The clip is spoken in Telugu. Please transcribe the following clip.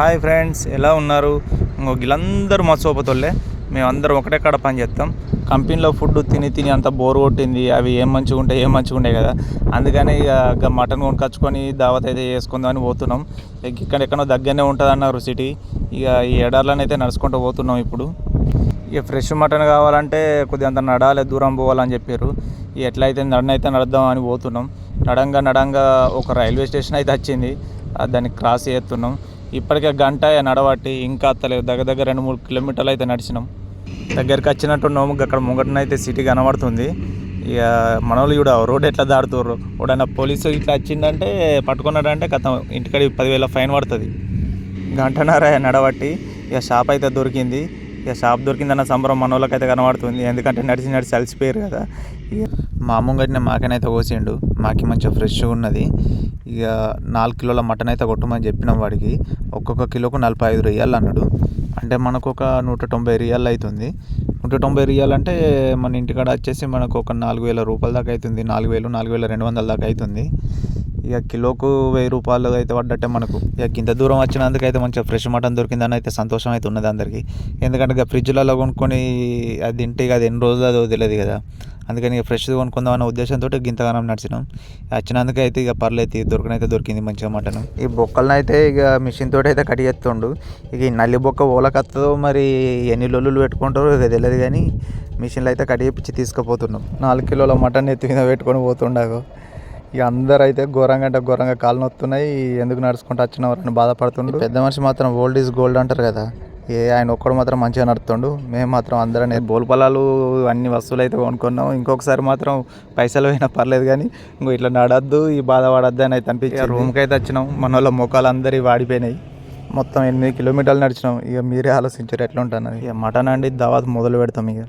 హాయ్ ఫ్రెండ్స్ ఎలా ఉన్నారు? ఇంకో వీళ్ళందరూ మా సోపతోళ్ళే మేమందరం ఒకటే కాడ పని చేస్తాం కంపెనీలో ఫుడ్ తిని తిని అంత బోర్ కొట్టింది. అవి ఏం మంచిగా ఉంటాయి ఏం మంచిగా ఉంటాయి కదా. అందుకని ఇక మటన్ కొనుకొచ్చుకొని దావత్ అయితే చేసుకుందామని పోతున్నాం. ఇక్కడ ఎక్కడో దగ్గరనే ఉంటుంది అన్నారు సిటీ. ఇక ఈ ఎడార్లను అయితే నడుచుకుంటూ పోతున్నాం ఇప్పుడు. ఇక ఫ్రెష్ మటన్ కావాలంటే కొద్దిగా అంత నడాలి దూరం పోవాలని చెప్పారు. ఇక ఎట్లయితే నడనైతే నడుద్దాం అని పోతున్నాం. నడంగా నడంగా ఒక రైల్వే స్టేషన్ అయితే వచ్చింది. దాన్ని క్రాస్ చేస్తున్నాం. ఇప్పటికే గంట నడవట్టి ఇంకా అత్తలేదు. దగ్గర దగ్గర రెండు మూడు కిలోమీటర్లు అయితే నడిచినాం. దగ్గరికి వచ్చినట్టున్నాము. అక్కడ ముంగటనైతే సిటీ కనబడుతుంది. ఇక మనోళ్ళు వాళ్ళు కూడా రోడ్ ఎట్లా దాడుతుర్రు ఒకడైనా పోలీసు ఇట్లా వచ్చిందంటే పట్టుకున్నాడంటే గత ఇంటికాడ పదివేల ఫైన్ పడుతుంది. గంటన్నర నడవట్టి ఇక షాప్ అయితే దొరికింది. ఇక షాప్ దొరికిందన్న సంబరం మనోళ్ళకైతే కనబడుతుంది. ఎందుకంటే నడిచి నడిచి అలసిపోయారు కదా. ఇక మా అమ్మగట్టిన మాకనైతే కోసిండు. మాకి మంచిగా ఫ్రెష్గా ఉన్నది. ఇక నాలుగు కిలోల మటన్ అయితే కొట్టమని చెప్పినాం వాడికి. ఒక్కొక్క కిలోకు నలభై ఐదు రియాలు అన్నాడు. అంటే మనకు ఒక నూట తొంభై రియాలు అవుతుంది నూట తొంభై రియాలు అంటే మన ఇంటికాడ వచ్చేసి మనకు ఒక నాలుగు వేల రూపాయల దాకా అవుతుంది నాలుగు వేలు నాలుగు వేల రెండు వందల దాకా అవుతుంది ఇక కిలోకు వెయ్యి రూపాయలు అయితే పడ్డట్టే మనకు. ఇక ఇంత దూరం వచ్చినందుకు అయితే మంచిగా ఫ్రెష్ మటన్ దొరికిందని అయితే సంతోషం అయితే ఉన్నది అందరికీ. ఎందుకంటే ఇక ఫ్రిడ్జ్లలో కొనుక్కొని అది తింటే ఇక అది ఎన్ని రోజులు అదో తెలియదు కదా. అందుకని ఇక ఫ్రెష్గా కొనుక్కుందాం అనే ఉద్దేశంతో గింతగానం నడిచినాం. వచ్చినందుకు అయితే ఇక పర్లేదు దొరకనైతే దొరికింది మంచిగా మటన్. ఈ బొక్కలను అయితే ఇక మిషన్ తోటి అయితే కట్ చేస్తుండు. ఇక ఈ నల్లి బొక్క ఓలకత్తదో మరి ఎన్ని లొల్లులు పెట్టుకుంటారో ఇక తెలియదు కానీ మిషన్లో అయితే కట్ చేపించి తీసుకుపోతున్నాం. నాలుగు కిలోల మటన్ ఎత్తి మీద పెట్టుకొని పోతుండగా. ఇక అందరు అయితే ఘోరంగా అంటే ఘోరంగా కాలు నొత్తున్నాయి. ఎందుకు నడుచుకుంటూ వచ్చినవారని బాధపడుతుండు. పెద్ద మనిషి మాత్రం ఓల్డ్ ఈజ్ గోల్డ్ అంటారు కదా. ఏ ఆయన ఒక్కడు మాత్రం మంచిగా నడుతుండు మేము మాత్రం అందరం బోల్ పొలాలు అన్ని వస్తువులు అయితే కొనుక్కున్నాం. ఇంకొకసారి మాత్రం పైసలు పోయినా పర్లేదు కానీ ఇంకో ఇట్లా నడద్దు ఈ బాధ పడద్దు అని అయితే అనిపించింది. రూమ్కి అయితే వచ్చినాం. మన వాళ్ళ మొక్కలు అందరి వాడిపోయినాయి. మొత్తం ఎనిమిది కిలోమీటర్లు నడిచినాం. ఇక మీరే ఆలోచించారు ఎట్లా ఉంటాను ఇక మటన్ అండి దావత్ మొదలు పెడతాం ఇక.